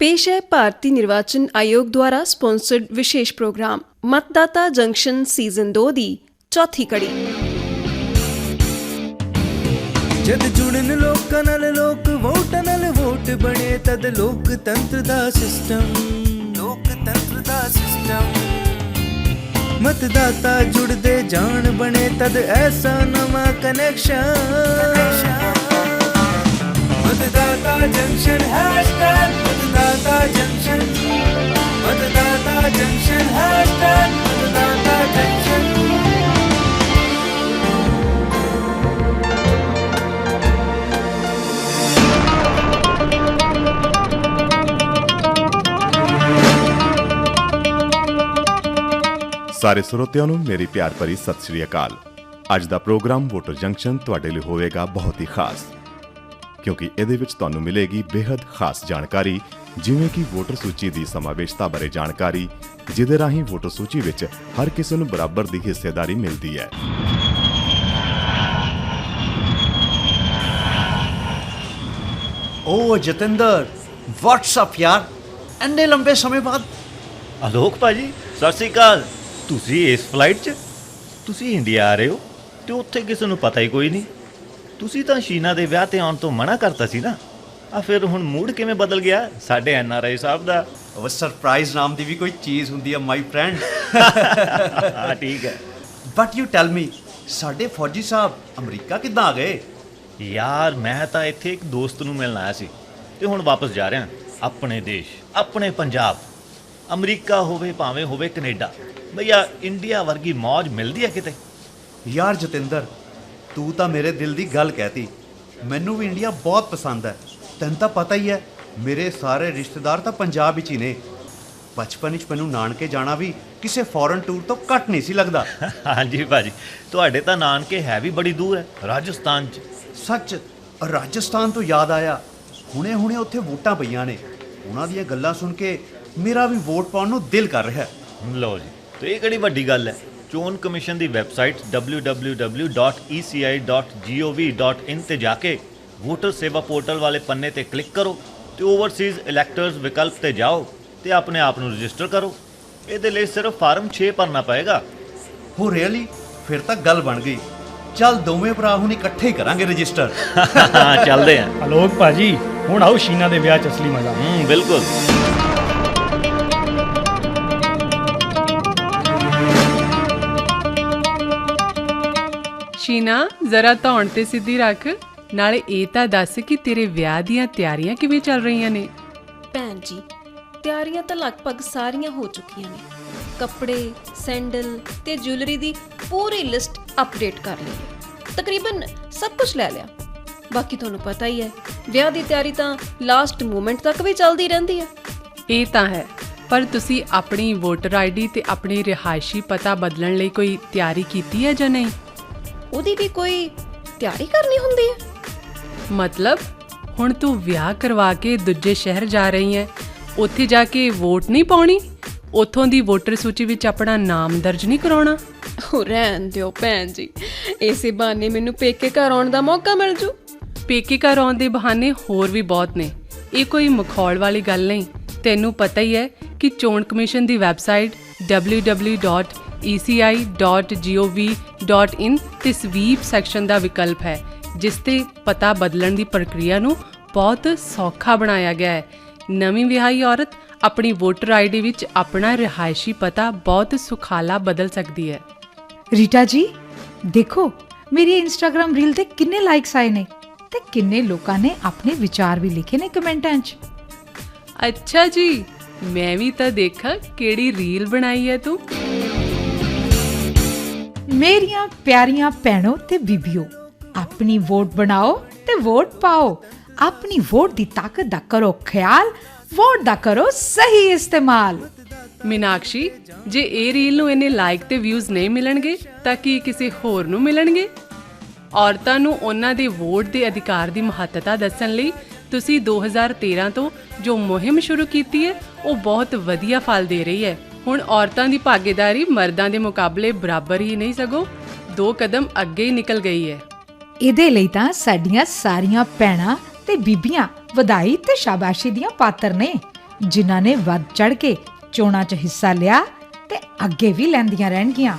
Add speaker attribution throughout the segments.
Speaker 1: पेश है भारतीय निर्वाचन आयोग द्वारा स्पॉन्सर्ड विशेष प्रोग्राम मतदाता जंक्शन सीजन दो दी चौथी कड़ी
Speaker 2: ਜਦ ਜੁੜਨ ਲੋਕਾਂ ਨਾਲ ਲੋਕ ਵੋਟਾਂ ਨਾਲ ਵੋਟ ਬਣੇ ਤਦ ਲੋਕਤੰਤਰ ਦਾ ਸਿਸਟਮ ਲੋਕਤੰਤਰ ਦਾ ਸਿਸਟਮ ਮਤਦਾਤਾ ਜੁੜਦੇ ਜਾਣ ਬਣੇ ਤਦ ਐਸਾ ਨਵਾਂ ਕਨੈਕਸ਼ਨ ਮਤਦਾਤਾ ਜੰਕਸ਼ਨ ਹੈਸ਼ਟੈਗ
Speaker 3: ਸਾਰੇ ਸਰੋਤਿਆਂ ਨੂੰ ਮੇਰੀ ਪਿਆਰ ਭਰੀ ਸਤਿ ਸ੍ਰੀ ਅਕਾਲ ਅੱਜ ਦਾ ਪ੍ਰੋਗਰਾਮ ਵੋਟਰ ਜੰਕਸ਼ਨ ਤੁਹਾਡੇ ਲਈ ਹੋਵੇਗਾ ਬਹੁਤ ਹੀ ਖਾਸ ਕਿਉਂਕਿ ਇਹਦੇ ਵਿੱਚ ਤੁਹਾਨੂੰ ਮਿਲੇਗੀ ਬੇहद ਖਾਸ ਜਾਣਕਾਰੀ ਜਿਵੇਂ ਕਿ ਵੋਟਰ ਸੂਚੀ ਦੀ ਸਮਾਵੇਸ਼ਤਾ ਬਾਰੇ ਜਾਣਕਾਰੀ ਜਿਹਦੇ ਰਾਹੀਂ ਵੋਟਰ ਸੂਚੀ ਵਿੱਚ ਹਰ ਕਿਸੇ ਨੂੰ ਬਰਾਬਰ ਦੀ ਹਿੱਸੇਦਾਰੀ ਮਿਲਦੀ ਹੈ।
Speaker 4: ਓ ਜਤਿੰਦਰ WhatsApp ਯਾਰ ਇੰਨੇ ਲੰਬੇ ਸਮੇਂ ਬਾਅਦ।
Speaker 5: ਆਲੋਕ ਭਾਜੀ ਸਤਿ ਸ੍ਰੀ ਅਕਾਲ। ਤੁਸੀਂ ਇਸ ਫਲਾਈਟ 'ਚ? ਤੁਸੀਂ ਇੰਡੀਆ ਆ ਰਹੇ ਹੋ? ਤੇ ਉੱਥੇ ਕਿਸੇ ਨੂੰ ਪਤਾ ਹੀ ਕੋਈ ਨਹੀਂ। ਤੁਸੀਂ ਤਾਂ ਸ਼ੀਨਾ ਦੇ ਵਿਆਹ ਤੇ ਆਉਣ ਤੋਂ ਮਨਾ ਕਰਤਾ ਸੀ ਨਾ। ਆ ਫਿਰ ਹੁਣ ਮੂਡ ਕਿਵੇਂ ਬਦਲ ਗਿਆ? ਸਾਡੇ ਐਨ ਆਰ ਆਈ ਸਾਹਿਬ ਦਾ।
Speaker 4: ਉਹ ਸਰਪ੍ਰਾਈਜ਼ ਨਾਮ ਦੀ ਵੀ ਕੋਈ ਚੀਜ਼ ਹੁੰਦੀ ਹੈ ਮਾਈ ਫਰੈਂਡ
Speaker 5: ਹਾਂ ਠੀਕ ਹੈ।
Speaker 4: ਬਟ ਯੂ ਟੈਲ ਮੀ ਸਾਡੇ ਫੌਜੀ ਸਾਹਿਬ ਅਮਰੀਕਾ ਕਿੱਦਾਂ ਆ ਗਏ?
Speaker 5: ਯਾਰ ਮੈਂ ਤਾਂ ਇੱਥੇ ਇੱਕ ਦੋਸਤ ਨੂੰ ਮਿਲਣ ਆਇਆ ਸੀ ਤੇ ਹੁਣ ਵਾਪਸ ਜਾ ਰਿਹਾ। ਆਪਣੇ ਦੇਸ਼ ਆਪਣੇ ਪੰਜਾਬ। ਅਮਰੀਕਾ ਹੋਵੇ ਭਾਵੇਂ ਹੋਵੇ ਕੈਨੇਡਾ। ਭਈਆ ਇੰਡੀਆ ਵਰਗੀ ਮੌਜ ਮਿਲਦੀ ਹੈ ਕਿਤੇ?
Speaker 4: ਯਾਰ ਜਤਿੰਦਰ ਤੂੰ ਤਾਂ ਮੇਰੇ ਦਿਲ ਦੀ ਗੱਲ ਕਹਿਤੀ। ਮੈਨੂੰ ਵੀ ਇੰਡੀਆ ਬਹੁਤ ਪਸੰਦ ਹੈ। ਤੈਨੂੰ ਤਾਂ ਪਤਾ ਹੀ ਹੈ ਮੇਰੇ ਸਾਰੇ ਰਿਸ਼ਤੇਦਾਰ ਤਾਂ ਪੰਜਾਬ ਵਿੱਚ ਹੀ ਨੇ। ਬਚਪਨ ਵਿੱਚ ਮੈਨੂੰ ਨਾਨਕੇ ਜਾਣਾ ਵੀ ਕਿਸੇ ਫੋਰਨ ਟੂਰ ਤੋਂ ਘੱਟ ਨਹੀਂ ਸੀ ਲੱਗਦਾ।
Speaker 5: ਹਾਂਜੀ ਭਾਜੀ ਤੁਹਾਡੇ ਤਾਂ ਨਾਨਕੇ ਹੈ ਵੀ ਬੜੀ ਦੂਰ ਹੈ ਰਾਜਸਥਾਨ 'ਚ।
Speaker 4: ਸੱਚ ਰਾਜਸਥਾਨ ਤੋਂ ਯਾਦ ਆਇਆ। ਹੁਣੇ-ਹੁਣੇ ਉੱਥੇ ਵੋਟਾਂ ਪਈਆਂ ਨੇ। ਉਹਨਾਂ ਦੀਆਂ ਗੱਲਾਂ ਸੁਣ ਕੇ ਮੇਰਾ ਵੀ ਵੋਟ ਪਾਉਣ ਨੂੰ ਦਿਲ ਕਰ ਰਿਹਾ। ਹੈ
Speaker 5: ਲਓ ਜੀ ਤੇ ਇਹ ਕਿਹੜੀ ਵੱਡੀ ਗੱਲ ਹੈ? ਚੋਣ ਕਮਿਸ਼ਨ ਦੀ ਵੈਬਸਾਈਟ www.eci.gov.in ਤੇ ਜਾ ਕੇ ਵੋਟਰ ਸੇਵਾ ਪੋਰਟਲ ਵਾਲੇ ਪੰਨੇ ਤੇ ਕਲਿੱਕ ਕਰੋ ਤੇ ਓਵਰਸੀਜ਼ ਇਲੈਕਟਰਸ ਵਿਕਲਪ ਤੇ ਜਾਓ ਤੇ ਆਪਣੇ ਆਪ ਨੂੰ ਰਜਿਸਟਰ ਕਰੋ। ਇਹਦੇ ਲਈ ਸਿਰਫ ਫਾਰਮ 6 ਭਰਨਾ ਪਏਗਾ।
Speaker 4: ਹੋ ਰੀਅਲੀ ਫਿਰ ਤਾਂ ਗੱਲ ਬਣ ਗਈ। ਚੱਲ ਦੋਵੇਂ ਭਰਾ ਹੁਣ ਇਕੱਠੇ ਹੀ ਕਰਾਂਗੇ ਰਜਿਸਟਰ।
Speaker 5: ਹਾਂ ਚੱਲਦੇ ਹਾਂ
Speaker 6: ਆਲੋਕ ਭਾਜੀ ਹੁਣ ਆਓ ਸ਼ੀਨਾ ਦੇ ਵਿਆਹ ਚ ਅਸਲੀ ਮਜ਼ਾ।
Speaker 5: ਹੂੰ ਬਿਲਕੁਲ।
Speaker 7: ਸ਼ੀਨਾ ਜ਼ਰਾ ਧੌਣ ਤੇ ਸਿੱਧੀ ਰੱਖ। ਨਾਲੇ ਇਹ ਤਾਂ ਦੱਸ ਕਿ ਤੇਰੇ ਵਿਆਹ ਦੀਆਂ ਤਿਆਰੀਆਂ ਕਿਵੇਂ ਚੱਲ ਰਹੀਆਂ ਨੇ?
Speaker 1: ਭੈਣ ਜੀ ਤਿਆਰੀਆਂ ਤਾਂ ਲਗਭਗ ਸਾਰੀਆਂ ਹੋ ਚੁੱਕੀਆਂ ਨੇ। ਕੱਪੜੇ ਸੈਂਡਲ ਤੇ ਜੁਐਲਰੀ ਦੀ ਪੂਰੀ ਲਿਸਟ ਅਪਡੇਟ ਕਰ ਲਈ ਹੈ। ਤਕਰੀਬਨ ਸਭ ਕੁਝ ਲੈ ਲਿਆ। ਬਾਕੀ ਤੁਹਾਨੂੰ ਪਤਾ ਹੀ ਹੈ ਵਿਆਹ ਦੀ ਤਿਆਰੀ ਤਾਂ ਲਾਸਟ ਮੂਮੈਂਟ ਤੱਕ ਵੀ ਚੱਲਦੀ ਰਹਿੰਦੀ ਹੈ।
Speaker 7: ਇਹ ਤਾਂ ਹੈ ਪਰ ਤੁਸੀਂ ਆਪਣੀ ਵੋਟਰ ਆਈਡੀ ਤੇ ਆਪਣੇ ਰਿਹਾਇਸ਼ੀ ਪਤਾ ਬਦਲਣ ਲਈ ਕੋਈ ਤਿਆਰੀ ਕੀਤੀ ਹੈ ਜਾਂ ਨਹੀਂ?
Speaker 1: ਉਹਦੀ ਵੀ ਕੋਈ ਤਿਆਰੀ ਕਰਨੀ ਹੁੰਦੀ ਹੈ?
Speaker 7: ਮਤਲਬ ਹੁਣ ਤੂੰ ਵਿਆਹ ਕਰਵਾ ਕੇ ਦੂਜੇ ਸ਼ਹਿਰ ਜਾ ਰਹੀ ਹੈ ਉੱਥੇ ਜਾ ਕੇ ਵੋਟ ਨਹੀਂ ਪਾਉਣੀ? ਉੱਥੋਂ ਦੀ ਵੋਟਰ ਸੂਚੀ ਵਿੱਚ ਆਪਣਾ ਨਾਮ ਦਰਜ ਨਹੀਂ ਕਰਾਉਣਾ?
Speaker 1: ਹੋ ਰਹਿਣ ਦਿਓ ਭੈਣ ਜੀ। ਇਸੇ ਬਹਾਨੇ ਮੈਨੂੰ ਪੇਕੇ ਘਰ ਆਉਣ ਦਾ ਮੌਕਾ ਮਿਲ ਜੂ।
Speaker 7: ਪੇਕੇ ਘਰ ਆਉਣ ਦੇ ਬਹਾਨੇ ਹੋਰ ਵੀ ਬਹੁਤ ਨੇ। ਇਹ ਕੋਈ ਮਖੌਲ ਵਾਲੀ ਗੱਲ ਨਹੀਂ। ਤੈਨੂੰ ਪਤਾ ਹੀ ਹੈ ਕਿ ਚੋਣ ਕਮਿਸ਼ਨ ਦੀ ਵੈਬਸਾਈਟ www.eci.gov.in ਤੇ ਸਵੀਪ ਸੈਕਸ਼ਨ ਦਾ ਵਿਕਲਪ ਹੈ ਜਿਸ ਤੇ ਪਤਾ ਬਦਲਣ ਦੀ ਪ੍ਰਕਿਰਿਆ ਨੂੰ ਬਹੁਤ ਸੌਖਾ ਬਣਾਇਆ ਗਿਆ ਹੈ। ਨਵੀਂ ਵਿਆਹੀ ਔਰਤ ਆਪਣੀ ਵੋਟਰ ਆਈਡੀ ਵਿੱਚ ਆਪਣਾ ਰਿਹਾਇਸ਼ੀ ਪਤਾ ਬਹੁਤ ਸੁਖਾਲਾ ਬਦਲ ਸਕਦੀ ਹੈ।
Speaker 8: ਰੀਟਾ ਜੀ ਦੇਖੋ ਮੇਰੀ ਇੰਸਟਾਗ੍ਰam ਰੀਲ ਤੇ ਕਿੰਨੇ ਲਾਈਕਸ ਆਏ ਨੇ ਤੇ ਕਿੰਨੇ ਲੋਕਾਂ ਨੇ ਆਪਣੇ ਵਿਚਾਰ ਵੀ ਲਿਖੇ ਨੇ ਕਮੈਂਟਾਂ 'ਚ।
Speaker 7: ਅੱਛਾ ਜੀ ਮੈਂ ਵੀ ਤਾਂ ਦੇਖਾਂ ਕਿਹੜੀ ਰੀਲ ਬਣਾਈ ਹੈ ਤੂੰ।
Speaker 8: ਮੇਰੀਆਂ ਪਿਆਰੀਆਂ ਭੈਣੋ ਤੇ ਬੀਬੀਓ, ਆਪਣੀ ਵੋਟ ਬਣਾਓ ਤੇ ਵੋਟ ਪਾਓ। ਆਪਣੀ ਵੋਟ ਦੀ ਤਾਕਤ ਦਾ ਕਰੋ ਖਿਆਲ, ਵੋਟ ਦਾ ਕਰੋ ਸਹੀ ਇਸਤੇਮਾਲ।
Speaker 7: ਮੀਨਾਕਸ਼ੀ, ਜੇ ਇਹ ਰੀਲ ਨੂੰ ਇਹਨੇ ਲਾਈਕ ਤੇ ਵਿਊਜ਼ ਨਹੀਂ ਮਿਲਣਗੇ, ਤਾਂ ਕੀ ਕਿਸੇ ਹੋਰ ਨੂੰ ਮਿਲਣਗੇ? ਔਰਤਾਂ ਨੂੰ ਉਹਨਾਂ ਦੇ ਵੋਟ ਦੇ ਅਧਿਕਾਰ ਦੀ ਮਹੱਤਤਾ ਦੱਸਣ ਲਈ ਤੁਸੀਂ 2013 ਤੋਂ ਜੋ ਮੁਹਿੰਮ ਸ਼ੁਰੂ ਕੀਤੀ ਹੈ, ਉਹ ਬਹੁਤ ਵਧੀਆ ਫਲ ਦੇ ਰਹੀ ਹੈ। ਹੁਣ ਔਰਤਾਂ ਦੀ ਭਾਗੀਦਾਰੀ ਮਰਦਾਂ ਦੇ ਮੁਕਾਬਲੇ ਬਰਾਬਰ ਹੀ ਨਹੀਂ ਸਗੋਂ ਦੋ ਕਦਮ ਅੱਗੇ ਹੀ ਨਿਕਲ ਗਈ ਹੈ।
Speaker 8: ਇਹਦੇ ਲਈ ਤਾਂ ਸਾਡੀਆਂ ਸਾਰੀਆਂ ਭੈਣਾਂ ਤੇ ਬੀਬੀਆਂ ਵਧਾਈ ਤੇ ਸ਼ਾਬਾਸ਼ੀ ਦੀਆਂ ਪਾਤਰ ਨੇ ਜਿਨ੍ਹਾਂ ਨੇ ਵੱਧ ਚੜ ਕੇ ਚੋਣਾਂ 'ਚ ਹਿੱਸਾ ਲਿਆ ਤੇ ਅੱਗੇ ਵੀ ਲੈਂਦੀਆਂ ਰਹਿਣਗੀਆਂ।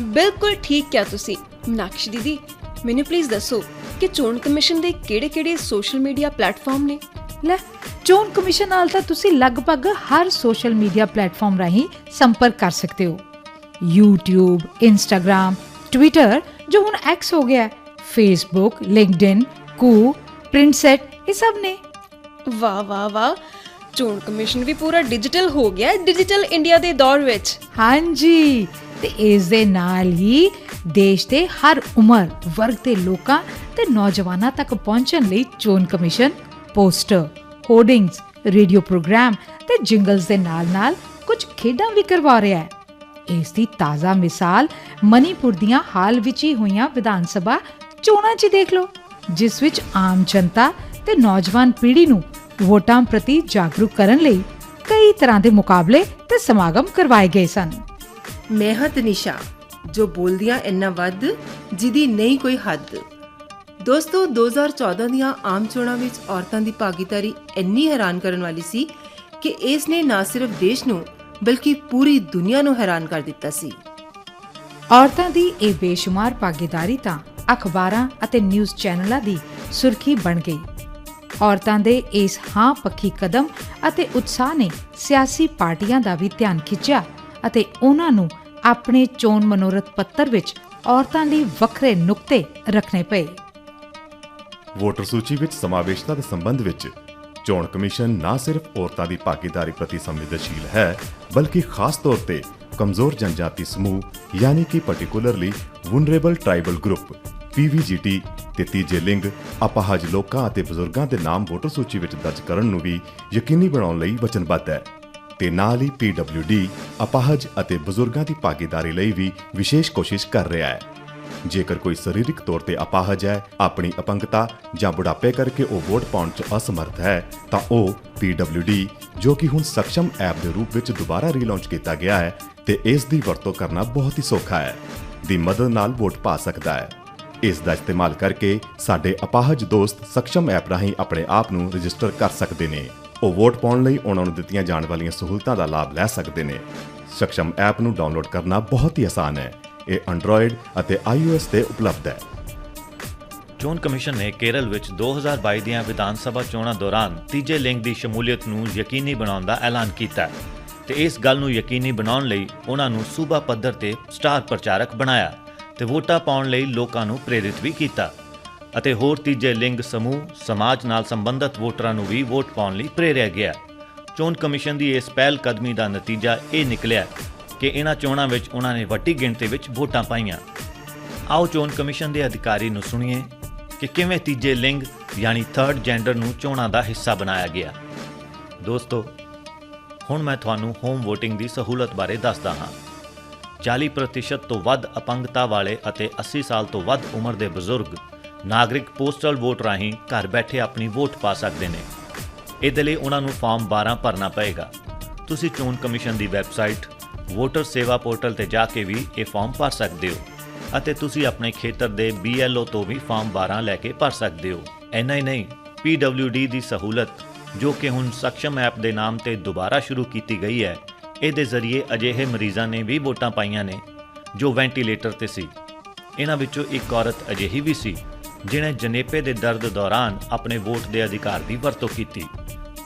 Speaker 1: ਬਿਲਕੁਲ ਠੀਕ ਕਿਹਾ ਤੁਸੀਂ। ਮੀਨਾਕਸ਼ੀ ਦੀਦੀ ਮੈਨੂੰ ਪਲੀਜ਼ ਦੱਸੋ ਕਿ ਚੋਣ ਕਮਿਸ਼ਨ ਦੇ ਕਿਹੜੇ-ਕਿਹੜੇ ਸੋਸ਼ਲ ਮੀਡੀਆ ਪਲੇਟਫਾਰਮ ਨੇ?
Speaker 8: ਲੈ ਚੋਣ ਕਮਿਸ਼ਨ ਨਾਲ ਤਾਂ ਤੁਸੀਂ ਲਗਭਗ ਹਰ ਸੋਸ਼ਲ ਮੀਡੀਆ ਪਲੇਟਫਾਰਮ ਰਾਹੀਂ ਸੰਪਰਕ ਕਰ ਸਕਦੇ ਹੋ। YouTube, Instagram, Twitter ਜੋ ਹੁਣ X ਹੋ ਗਿਆ Facebook, LinkedIn, ਕੂ, ਪ੍ਰਿੰਟਸੈਟ ਇਹ ਸਭ ਨੇ।
Speaker 1: ਵਾਹ ਵਾਹ ਵਾਹ। ਚੋਣ ਕਮਿਸ਼ਨ ਵੀ ਪੂਰਾ ਡਿਜੀਟਲ ਹੋ ਗਿਆ ਹੈ ਡਿਜੀਟਲ ਇੰਡੀਆ ਦੇ ਦੌਰ ਵਿੱਚ।
Speaker 8: ਹਾਂਜੀ ਤੇ ਇਸ ਦੇ ਨਾਲ ਹੀ ਦੇਸ਼ ਦੇ ਹਰ ਉਮਰ ਵਰਗ ਦੇ ਲੋਕਾਂ ਤੇ ਨੌਜਵਾਨਾਂ ਤੱਕ ਪਹੁੰਚਣ ਲਈ ਚੋਣ commission poster hoardings radio programme ਤੇ ਜਿੰਗਲਸ ਦੇ ਨਾਲ-ਨਾਲ ਕੁਝ ਖੇਡਾਂ ਵੀ ਕਰਵਾ ਰਿਹਾ ਹੈ। ਇਸ ਦੀ ਤਾਜ਼ਾ ਮਿਸਾਲ ਮਨੀਪੁਰ ਦੀਆਂ ਹਾਲ ਵਿੱਚ ਹੀ ਹੋਈਆਂ ਵਿਧਾਨ ਸਭਾ ਚੋਣਾਂ 'ਚ ਦੇਖ ਲਓ, ਜਿਸ ਵਿੱਚ ਆਮ ਜਨਤਾ ਤੇ ਨੌਜਵਾਨ ਪੀੜ੍ਹੀ ਨੂੰ ਵੋਟਾਂ ਪ੍ਰਤੀ ਜਾਗਰੂਕ ਕਰਨ ਲਈ ਕਈ ਤਰ੍ਹਾਂ ਦੇ ਮੁਕਾਬਲੇ ਤੇ ਸਮਾਗਮ ਕਰਵਾਏ ਗਏ ਸਨ।
Speaker 9: ਮੈਂ ਹਾਂ ਤਨਿਸ਼ਾ, ਜੋ ਬੋਲਦੀਆਂ ਇੰਨਾ ਵੱਧ, ਜਿਹਦੀ ਨਹੀਂ ਕੋਈ ਹੱਦ। ਦੋਸਤੋ 2014 ਦੀਆਂ ਆਮ ਚੋਣਾਂ ਵਿੱਚ ਔਰਤਾਂ ਦੀ ਭਾਗੀਦਾਰੀ ਇੰਨੀ ਹੈਰਾਨ ਕਰਨ ਵਾਲੀ ਸੀ ਕਿ ਇਸ ਨੇ ਨਾ ਸਿਰਫ ਦੇਸ਼ ਨੂੰ, ਬਲਕਿ ਪੂਰੀ ਦੁਨੀਆ ਨੂੰ ਹੈਰਾਨ ਕਰ ਦਿੱਤਾ ਸੀ।
Speaker 8: ਔਰਤਾਂ ਦੀ ਇਹ ਬੇਸ਼ੁਮਾਰ ਭਾਗੀਦਾਰੀ ਤਾਂ ਅਖਬਾਰਾਂ ਅਤੇ ਨਿਊਜ਼ ਚੈਨਲਾਂ ਦੀ ਸੁਰਖੀ ਬਣ ਗਈ। ਔਰਤਾਂ ਦੇ ਇਸ ਹਾਂ ਪੱਖੀ ਕਦਮ ਅਤੇ ਉਤਸ਼ਾਹ ਨੇ ਸਿਆਸੀ ਪਾਰਟੀਆਂ ਦਾ ਵੀ ਧਿਆਨ ਖਿੱਚਿਆ ਅਤੇ ਉਹਨਾਂ ਨੂੰ ਆਪਣੇ ਚੋਣ ਮਨੋਰਥ ਪੱਤਰ ਵਿੱਚ ਔਰਤਾਂ ਲਈ ਵੱਖਰੇ ਨੁਕਤੇ ਰੱਖਣੇ ਪਏ।
Speaker 3: ਵੋਟਰ ਸੂਚੀ ਵਿੱਚ ਸਮਾਵੇਸ਼ਤਾ ਦੇ ਸੰਬੰਧ ਵਿੱਚ ਚੋਣ ਕਮਿਸ਼ਨ ਨਾ ਸਿਰਫ ਔਰਤਾਂ ਦੀ ਭਾਗੀਦਾਰੀ ਪ੍ਰਤੀ ਸੰਵੇਦਨਸ਼ੀਲ ਹੈ, ਬਲਕਿ ਖਾਸ ਤੌਰ ਤੇ ਕਮਜ਼ੋਰ ਜਨਜਾਤੀ ਸਮੂਹ, ਯਾਨੀ ਕਿ ਪਾਰਟਿਕੂਲਰਲੀ ਵੁਨਰੇਬਲ ਟ੍ਰਾਈਬਲ ਗਰੁੱਪ ਪੀਵੀਜੀਟੀ ਤੇ ਤੀਜੇ ਲਿੰਗ, ਅਪਾਹਜ ਲੋਕਾਂ ਅਤੇ ਬਜ਼ੁਰਗਾਂ ਦੇ ਨਾਮ ਵੋਟਰ ਸੂਚੀ ਵਿੱਚ ਦਰਜ ਕਰਨ ਨੂੰ ਵੀ ਯਕੀਨੀ ਬਣਾਉਣ ਲਈ ਵਚਨਬੱਧ ਹੈ। ਤੇ ਨਾਲ ਹੀ ਪੀਡਬਲਯੂਡੀ ਅਪਾਹਜ ਅਤੇ ਬਜ਼ੁਰਗਾਂ ਦੀ ਭਾਗੀਦਾਰੀ ਲਈ ਵੀ ਵਿਸ਼ੇਸ਼ ਕੋਸ਼ਿਸ਼ ਕਰ ਰਿਹਾ ਹੈ। ਜੇਕਰ ਕੋਈ ਸਰੀਰਕ ਤੌਰ ਤੇ ਅਪਾਹਜ ਹੈ, ਆਪਣੀ ਅਪੰਗਤਾ ਜਾਂ ਬੁਢਾਪੇ ਕਰਕੇ ਉਹ ਵੋਟ ਪਾਉਣ 'ਚ ਅਸਮਰਥ ਹੈ, ਤਾਂ ਉਹ PWD ਜੋ ਕਿ ਹੁਣ ਸક્ષਮ ਐਪ ਦੇ ਰੂਪ ਵਿੱਚ ਦੁਬਾਰਾ ਰੀਲਾਂਚ ਕੀਤਾ ਗਿਆ ਹੈ ਤੇ ਇਸ ਦੀ ਵਰਤੋਂ ਕਰਨਾ ਬਹੁਤ ਹੀ ਸੌਖਾ ਹੈ, ਦੀ ਮਦਦ ਨਾਲ ਵੋਟ ਪਾ ਸਕਦਾ ਹੈ। ਇਸ ਦਾ ਇਸਤੇਮਾਲ ਕਰਕੇ ਸਾਡੇ ਅਪਾਹਜ ਦੋਸਤ ਸક્ષਮ ਐਪ ਰਾਹੀਂ ਆਪਣੇ ਆਪ ਨੂੰ ਰਜਿਸਟਰ ਕਰ ਸਕਦੇ ਨੇ। ਉਹ ਵੋਟ ਪਾਉਣ ਲਈ ਉਹਨਾਂ ਨੂੰ ਦਿੱਤੀਆਂ ਜਾਣ ਵਾਲੀਆਂ ਸਹੂਲਤਾਂ ਦਾ ਲਾਭ ਲੈ ਸਕਦੇ ਨੇ। ਸਖਸ਼ਮ ਐਪ ਨੂੰ ਡਾਊਨਲੋਡ ਕਰਨਾ ਬਹੁਤ ਹੀ ਆਸਾਨ ਹੈ। ਇਹ ਐਂਡਰੋਇਡ ਅਤੇ iOS ਤੇ ਉਪਲਬਧ ਹੈ।
Speaker 5: ਚੋਣ ਕਮਿਸ਼ਨ ਨੇ ਕੇਰਲ ਵਿੱਚ 2022 ਦੀਆਂ ਵਿਧਾਨ ਸਭਾ ਚੋਣਾਂ ਦੌਰਾਨ ਤੀਜੇ ਲਿੰਗ ਦੀ ਸ਼ਮੂਲੀਅਤ ਨੂੰ ਯਕੀਨੀ ਬਣਾਉਣ ਦਾ ਐਲਾਨ ਕੀਤਾ ਤੇ ਇਸ ਗੱਲ ਨੂੰ ਯਕੀਨੀ ਬਣਾਉਣ ਲਈ ਉਹਨਾਂ ਨੂੰ ਸੂਬਾ ਪੱਧਰ ਤੇ ਸਟਾਰ ਪ੍ਰਚਾਰਕ ਬਣਾਇਆ ਤੇ ਵੋਟਾਂ ਪਾਉਣ ਲਈ ਲੋਕਾਂ ਨੂੰ ਪ੍ਰੇਰਿਤ ਵੀ ਕੀਤਾ ਅਤੇ ਹੋਰ ਤੀਜੇ ਲਿੰਗ ਸਮੂਹ, ਸਮਾਜ ਨਾਲ ਸੰਬੰਧਿਤ ਵੋਟਰਾਂ ਨੂੰ ਵੀ ਵੋਟ ਪਾਉਣ ਲਈ ਪ੍ਰੇਰਿਆ ਗਿਆ। ਚੋਣ ਕਮਿਸ਼ਨ ਦੀ ਇਸ ਪਹਿਲ ਕਦਮੀ ਦਾ ਨਤੀਜਾ ਇਹ ਨਿਕਲਿਆ ਕਿ ਇਹਨਾਂ ਚੋਣਾਂ ਵਿੱਚ ਉਹਨਾਂ ਨੇ ਵੱਡੀ ਗਿਣਤੀ ਵਿੱਚ ਵੋਟਾਂ ਪਾਈਆਂ। ਆਓ ਚੋਣ ਕਮਿਸ਼ਨ ਦੇ ਅਧਿਕਾਰੀ ਨੂੰ ਸੁਣੀਏ ਕਿ ਕਿਵੇਂ ਤੀਜੇ ਲਿੰਗ ਯਾਨੀ ਥਰਡ ਜੈਂਡਰ ਨੂੰ ਚੋਣਾਂ ਦਾ ਹਿੱਸਾ ਬਣਾਇਆ ਗਿਆ। ਦੋਸਤੋ, ਹੁਣ ਮੈਂ ਤੁਹਾਨੂੰ ਹੋਮ VOTING ਦੀ ਸਹੂਲਤ ਬਾਰੇ ਦੱਸਦਾ ਹਾਂ। 40% ਤੋਂ ਵੱਧ ਅਪੰਗਤਾ ਵਾਲੇ ਅਤੇ 80 ਸਾਲ ਤੋਂ ਵੱਧ ਉਮਰ ਦੇ ਬਜ਼ੁਰਗ ਨਾਗਰਿਕ ਪੋਸਟਲ ਵੋਟ ਰਾਹੀਂ ਘਰ ਬੈਠੇ ਆਪਣੀ ਵੋਟ ਪਾ ਸਕਦੇ ਨੇ। ਇਹਦੇ ਲਈ ਉਹਨਾਂ ਨੂੰ ਫਾਰਮ 12 ਭਰਨਾ ਪਏਗਾ। ਤੁਸੀਂ ਚੋਣ ਕਮਿਸ਼ਨ ਦੀ ਵੈਬਸਾਈਟ ਵੋਟਰ ਸੇਵਾ ਪੋਰਟਲ ਤੇ ਜਾ ਕੇ ਵੀ ਇਹ ਫਾਰਮ ਭਰ ਸਕਦੇ ਹੋ। ਅਤੇ ਤੁਸੀਂ ਆਪਣੇ ਖੇਤਰ ਦੇ BLO ਤੋਂ ਵੀ ਫਾਰਮ 12 ਲੈ ਕੇ ਭਰ ਸਕਦੇ ਹੋ। ਐਨਾ ਹੀ ਨਹੀਂ PWD ਦੀ ਸਹੂਲਤ, ਜੋ ਕਿ ਹੁਣ ਸક્ષਮ ਐਪ ਦੇ ਨਾਮ ਤੇ ਦੁਬਾਰਾ ਸ਼ੁਰੂ ਕੀਤੀ ਗਈ ਹੈ, ਇਹਦੇ ਜ਼ਰੀਏ ਅਜਿਹੇ ਮਰੀਜ਼ਾਂ ਨੇ ਵੀ ਵੋਟਾਂ ਪਾਈਆਂ ਨੇ, ਜੋ ਵੈਂਟੀਲੇਟਰ ਤੇ ਸੀ। ਇਹਨਾਂ ਵਿੱਚੋਂ ਇੱਕ ਔਰਤ ਅਜਿਹੀ ਵੀ ਸੀ ਜਿਨੇ ਜਨੇਪੇ ਦੇ ਦਰਦ ਦੌਰਾਨ ਆਪਣੇ ਵੋਟ ਦੇ ਅਧਿਕਾਰ ਦੀ ਵਰਤੋਂ ਕੀਤੀ।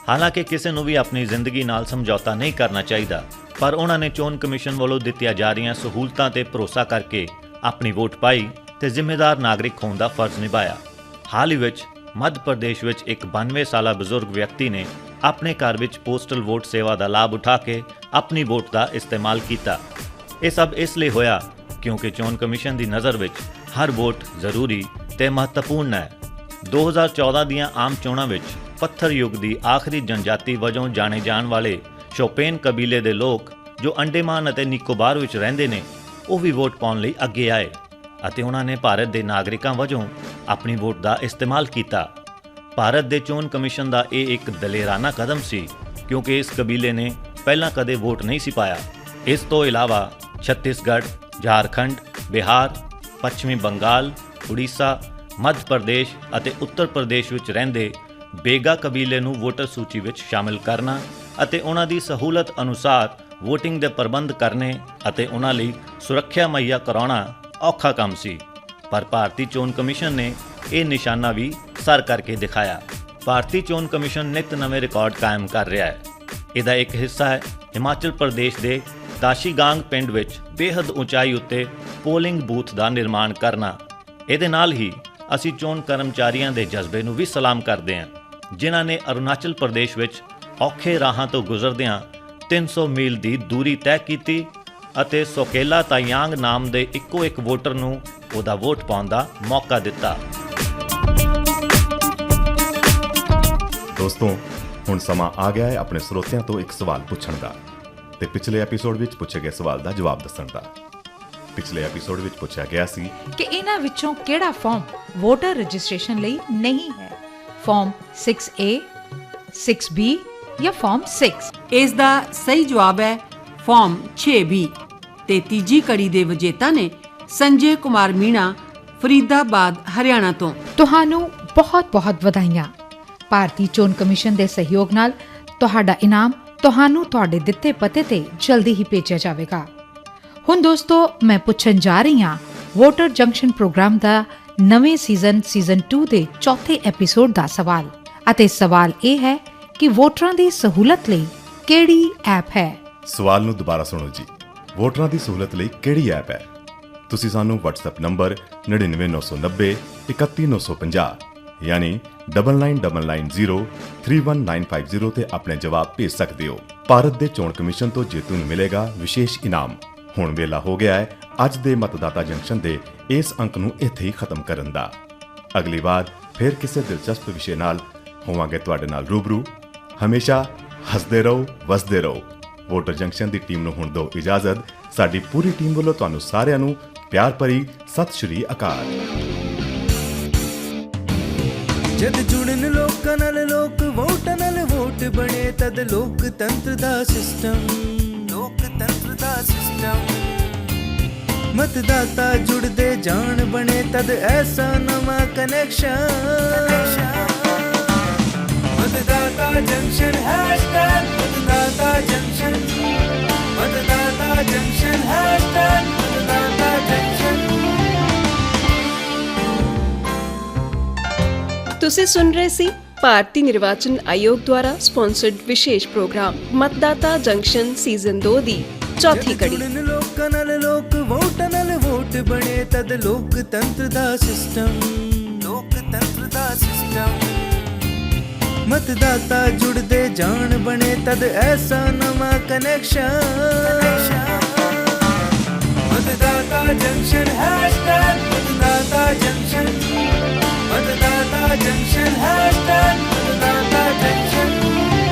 Speaker 5: ਹਾਲਾਂਕਿ ਕਿਸੇ ਨੂੰ ਵੀ ਆਪਣੀ ਜ਼ਿੰਦਗੀ ਨਾਲ ਸਮਝੌਤਾ ਨਹੀਂ ਕਰਨਾ ਚਾਹੀਦਾ ਪਰ ਉਹਨਾਂ ਨੇ ਚੋਣ ਕਮਿਸ਼ਨ ਵੱਲੋਂ ਦਿੱਤੀਆਂ ਜਾ ਰਹੀਆਂ ਸਹੂਲਤਾਂ ਤੇ ਭਰੋਸਾ ਕਰਕੇ ਆਪਣੀ ਵੋਟ ਪਾਈ ਤੇ ਜ਼ਿੰਮੇਦਾਰ ਨਾਗਰਿਕ ਹੋਣ ਦਾ ਫਰਜ਼ ਨਿਭਾਇਆ। ਹਾਲ ਹੀ ਵਿੱਚ ਮੱਧ ਪ੍ਰਦੇਸ਼ ਵਿੱਚ ਇੱਕ 92 ਸਾਲਾ ਬਜ਼ੁਰਗ ਵਿਅਕਤੀ ਨੇ ਆਪਣੇ ਘਰ ਵਿੱਚ ਪੋਸਟਲ ਵੋਟ ਸੇਵਾ ਦਾ ਲਾਭ ਉਠਾ ਕੇ ਆਪਣੀ ਵੋਟ ਦਾ ਇਸਤੇਮਾਲ ਕੀਤਾ। ਇਹ ਸਭ ਇਸ ਲਈ ਹੋਇਆ ਕਿਉਂਕਿ ਚੋਣ ਕਮਿਸ਼ਨ ਦੀ ਨਜ਼ਰ ਵਿੱਚ ਹਰ ਵੋਟ ਜ਼ਰੂਰੀ ਤੇ ਮਹੱਤਵਪੂਰਨ ਹੈ। 2014 ਦੀਆਂ ਆਮ ਚੋਣਾਂ ਵਿੱਚ ਪੱਥਰ ਯੁੱਗ ਦੀ ਆਖਰੀ ਜਨਜਾਤੀ ਵਜੋਂ ਜਾਣੇ ਜਾਣ ਵਾਲੇ ਸ਼ੋਪੇਨ ਕਬੀਲੇ ਦੇ ਲੋਕ ਜੋ ਅੰਡੇਮਾਨ ਅਤੇ ਨਿਕੋਬਾਰ ਵਿੱਚ ਰਹਿੰਦੇ ਨੇ, ਉਹ ਵੀ ਵੋਟ ਪਾਉਣ ਲਈ ਅੱਗੇ ਆਏ ਅਤੇ ਉਹਨਾਂ ਨੇ ਭਾਰਤ ਦੇ ਨਾਗਰਿਕਾਂ ਵਜੋਂ ਆਪਣੀ ਵੋਟ ਦਾ ਇਸਤੇਮਾਲ ਕੀਤਾ। ਭਾਰਤ ਦੇ ਚੋਣ ਕਮਿਸ਼ਨ ਦਾ ਇਹ ਇੱਕ ਦਲੇਰਾਨਾ ਕਦਮ ਸੀ, ਕਿਉਂਕਿ ਇਸ ਕਬੀਲੇ ਨੇ ਪਹਿਲਾਂ ਕਦੇ ਵੋਟ ਨਹੀਂ ਸੀ ਪਾਇਆ। ਇਸ ਤੋਂ ਇਲਾਵਾ ਛੱਤੀਸਗੜ੍ਹ, ਝਾਰਖੰਡ, ਬਿਹਾਰ, ਪੱਛਮੀ ਬੰਗਾਲ, ਉੜੀਸਾ, ਮੱਧ ਪ੍ਰਦੇਸ਼ ਅਤੇ ਉੱਤਰ ਪ੍ਰਦੇਸ਼ ਵਿੱਚ ਰਹਿੰਦੇ ਬੇਗਾ ਕਬੀਲੇ ਨੂੰ ਵੋਟਰ ਸੂਚੀ ਵਿੱਚ ਸ਼ਾਮਿਲ ਕਰਨਾ ਅਤੇ ਉਹਨਾਂ ਦੀ ਸਹੂਲਤ ਅਨੁਸਾਰ VOTING ਦੇ ਪ੍ਰਬੰਧ ਕਰਨੇ ਅਤੇ ਉਹਨਾਂ ਲਈ ਸੁਰੱਖਿਆ ਮੁਹੱਈਆ ਕਰਾਉਣਾ ਔਖਾ ਕੰਮ ਸੀ। ਪਰ ਭਾਰਤੀ ਚੋਣ ਕਮਿਸ਼ਨ ਨੇ ਇਹ ਨਿਸ਼ਾਨਾ ਵੀ ਸਰ ਕਰਕੇ ਦਿਖਾਇਆ। ਭਾਰਤੀ ਚੋਣ ਕਮਿਸ਼ਨ ਨਿਤ ਨਵੇਂ ਰਿਕਾਰਡ ਕਾਇਮ ਕਰ ਰਿਹਾ ਹੈ। ਇਹਦਾ ਇੱਕ ਹਿੱਸਾ ਹੈ ਹਿਮਾਚਲ ਪ੍ਰਦੇਸ਼ ਦੇ ਦਾਸ਼ੀਗਾਂਗ ਪਿੰਡ ਵਿੱਚ ਬੇਹੱਦ ਉਚਾਈ ਉੱਤੇ ਪੋਲਿੰਗ ਬੂਥ ਦਾ ਨਿਰਮਾਣ ਕਰਨਾ। ਇਹਦੇ ਨਾਲ ਹੀ ਅਸੀਂ ਚੋਣ ਕਰਮਚਾਰੀਆਂ ਦੇ ਜਜ਼ਬੇ ਨੂੰ ਵੀ ਸਲਾਮ ਕਰਦੇ ਹਾਂ, ਜਿਨ੍ਹਾਂ ਨੇ ਅਰੁਣਾਚਲ ਪ੍ਰਦੇਸ਼ ਵਿੱਚ ਔਖੇ ਰਾਹਾਂ ਤੋਂ ਗੁਜ਼ਰਦਿਆਂ 300 ਮੀਲ ਦੀ ਦੂਰੀ ਤੈਅ ਕੀਤੀ ਅਤੇ ਸੋਕੇਲਾ ਤਾਯਾਂਗ ਨਾਮ ਦੇ ਇੱਕੋ ਇੱਕ ਵੋਟਰ ਨੂੰ ਉਹਦਾ ਵੋਟ ਪਾਉਣ ਦਾ ਮੌਕਾ ਦਿੱਤਾ।
Speaker 3: ਦੋਸਤੋ ਹੁਣ ਸਮਾਂ ਆ ਗਿਆ ਹੈ ਆਪਣੇ ਸਰੋਤਿਆਂ ਤੋਂ ਇੱਕ ਸਵਾਲ ਪੁੱਛਣ ਦਾ ਤੇ ਪਿਛਲੇ ਐਪੀਸੋਡ ਵਿੱਚ ਪੁੱਛੇ ਗਏ ਸਵਾਲ ਦਾ ਜਵਾਬ ਦੱਸਣ ਦਾ। ਪਿਛਲੇ ਐਪੀਸੋਡ ਵਿੱਚ ਪੁੱਛਿਆ ਗਿਆ ਸੀ
Speaker 8: ਕਿ ਇਹਨਾਂ ਵਿੱਚੋਂ ਕਿਹੜਾ ਫਾਰਮ ਵੋਟਰ ਰਜਿਸਟ੍ਰੇਸ਼ਨ ਲਈ ਨਹੀਂ ਹੈ? ਫਾਰਮ 6A 6B ਜਾਂ ਫਾਰਮ 6
Speaker 10: ਇਸ ਦਾ ਸਹੀ ਜਵਾਬ ਹੈ ਫਾਰਮ 6B ਤੇ ਤੀਜੀ ਕੜੀ ਦੇ ਵਿਜੇਤਾ ਨੇ ਸੰਜੇ ਕੁਮਾਰ ਮੀਣਾ ਫਰੀਦਾਬਾਦ ਹਰਿਆਣਾ ਤੋਂ।
Speaker 8: ਤੁਹਾਨੂੰ ਬਹੁਤ-ਬਹੁਤ ਵਧਾਈਆਂ। ਭਾਰਤੀ ਚੋਣ ਕਮਿਸ਼ਨ ਦੇ ਸਹਿਯੋਗ ਨਾਲ ਤੁਹਾਡਾ ਇਨਾਮ ਤੁਹਾਨੂੰ ਤੁਹਾਡੇ ਦਿੱਤੇ ਪਤੇ ਤੇ ਜਲਦੀ ਹੀ ਭੇਜਿਆ ਜਾਵੇਗਾ। ਹੁਣ ਦੋਸਤੋ ਮੈਂ ਪੁੱਛਣ ਜਾ ਰਹੀ ਹਾਂ ਵੋਟਰ ਜੰਕਸ਼ਨ ਪ੍ਰੋਗਰਾਮ ਦਾ ਨਵੇਂ ਸੀਜ਼ਨ ਸੀਜ਼ਨ 2 ਦੇ ਚੌਥੇ ਐਪੀਸੋਡ ਦਾ ਸਵਾਲ। ਅਤੇ ਸਵਾਲ ਇਹ ਹੈ ਕਿ ਵੋਟਰਾਂ ਦੀ ਸਹੂਲਤ ਲਈ ਕਿਹੜੀ ਐਪ ਹੈ?
Speaker 3: ਸਵਾਲ ਨੂੰ ਦੁਬਾਰਾ ਸੁਣੋ ਜੀ। ਵੋਟਰਾਂ ਦੀ ਸਹੂਲਤ ਲਈ ਕਿਹੜੀ ਐਪ ਹੈ? ਤੁਸੀਂ ਸਾਨੂੰ WhatsApp ਨੰਬਰ 99990 31950 ਯਾਨੀ 9990311950 ਤੇ ਆਪਣੇ ਜਵਾਬ ਭੇਜ ਸਕਦੇ ਹੋ। ਭਾਰਤ ਦੇ ਚੋਣ ਕਮਿਸ਼ਨ ਤੋਂ ਜੇਤੂ ਨੂੰ ਮਿਲੇਗਾ ਵਿਸ਼ੇਸ਼ ਇਨਾਮ। ਹੁਣ ਵੇਲਾ ਹੋ ਗਿਆ ਹੈ ਅੱਜ ਦੇ ਮਤਦਾਤਾ ਜੰਕਸ਼ਨ ਦੇ ਇਸ ਅੰਕ ਨੂੰ ਇੱਥੇ ਹੀ ਖਤਮ ਕਰਨ ਦਾ। ਅਗਲੀ ਵਾਰ ਫਿਰ ਕਿਸੇ ਦਿਲਚਸਪ ਵਿਸ਼ੇ ਨਾਲ ਹੋਵਾਂਗੇ ਤੁਹਾਡੇ ਨਾਲ ਰੂਬਰੂ। ਹਮੇਸ਼ਾ ਹੱਸਦੇ ਰਹੋ, ਵਸਦੇ ਰਹੋ। ਵੋਟਰ ਜੰਕਸ਼ਨ ਦੀ ਟੀਮ ਨੂੰ ਹੁਣ ਦਿਓ ਇਜਾਜ਼ਤ। ਸਾਡੀ ਪੂਰੀ ਟੀਮ ਵੱਲੋਂ ਤੁਹਾਨੂੰ ਸਾਰਿਆਂ ਨੂੰ ਪਿਆਰ ਭਰੀ ਸਤਿ ਸ਼੍ਰੀ ਅਕਾਲ।
Speaker 2: ਜਦ ਜੁੜਨ ਲੋਕਾਂ ਨਾਲ ਲੋਕ ਵੋਟਾਂ ਨਾਲ ਵੋਟ ਬਣੇ, ਤਦ ਲੋਕਤੰਤਰ ਦਾ ਸਿਸਟਮ। ਲੋਕਤੰਤਰ ਦਾ ਸਿਸਟਮ। ਮਤਦਾਤਾ ਜੁੜਦੇ, ਜਾਣ ਬਣੇ, ਤਦ ਐਸਾ ਨਵਾਂ ਕਨੈਕਸ਼ਨ ਮਤਦਾਤਾ ਜੰਕਸ਼ਨ ਹੈਸ਼ਟੈਗ ਮਤਦਾਤਾ ਜੰਕਸ਼ਨ ਮਤਦਾਤਾ ਜੰਕਸ਼ਨ ਹੈਸ਼ਟੈਗ ਮਤਦਾਤਾ ਜੰਕਸ਼ਨ
Speaker 1: ਤੁਸੀਂ ਸੁਣ ਰਹੇ ਸੀ ਭਾਰਤੀ ਨਿਰਵਾਚਨ ਆਯੋਗ ਦੁਆਰਾ ਸਪਾਂਸਰਡ ਵਿਸ਼ੇਸ਼ ਪ੍ਰੋਗਰਾਮ ਮਤਦਾਤਾ ਜੰਕਸ਼ਨ ਸੀਜ਼ਨ 2 ਦੀ ਚੌਥੀ ਕੜੀ
Speaker 2: ਜੁੜਨ ਲੋਕਾਂ ਨਾਲ ਲੋਕ ਵੋਟਾਂ ਨਾਲ ਵੋਟ ਬਣੇ ਤਦ ਲੋਕਤੰਤਰ ਦਾ ਸਿਸਟਮ ਮਤਦਾਤਾ ਜੁੜਦੇ ਜਾਣ ਬਣੇ ਤਦ ਐਸਾ ਨਵਾਂ ਕਨੈਕਸ਼ਨ ਮਤਦਾਤਾ ਜੰਕਸ਼ਨ #ਮਤਦਾਤਾ ਜੰਕਸ਼ਨ ਮਤਦਾਤਾ ਜੰਕਸ਼ਨ #ਮਤਦਾਤਾ ਜੰਕਸ਼ਨ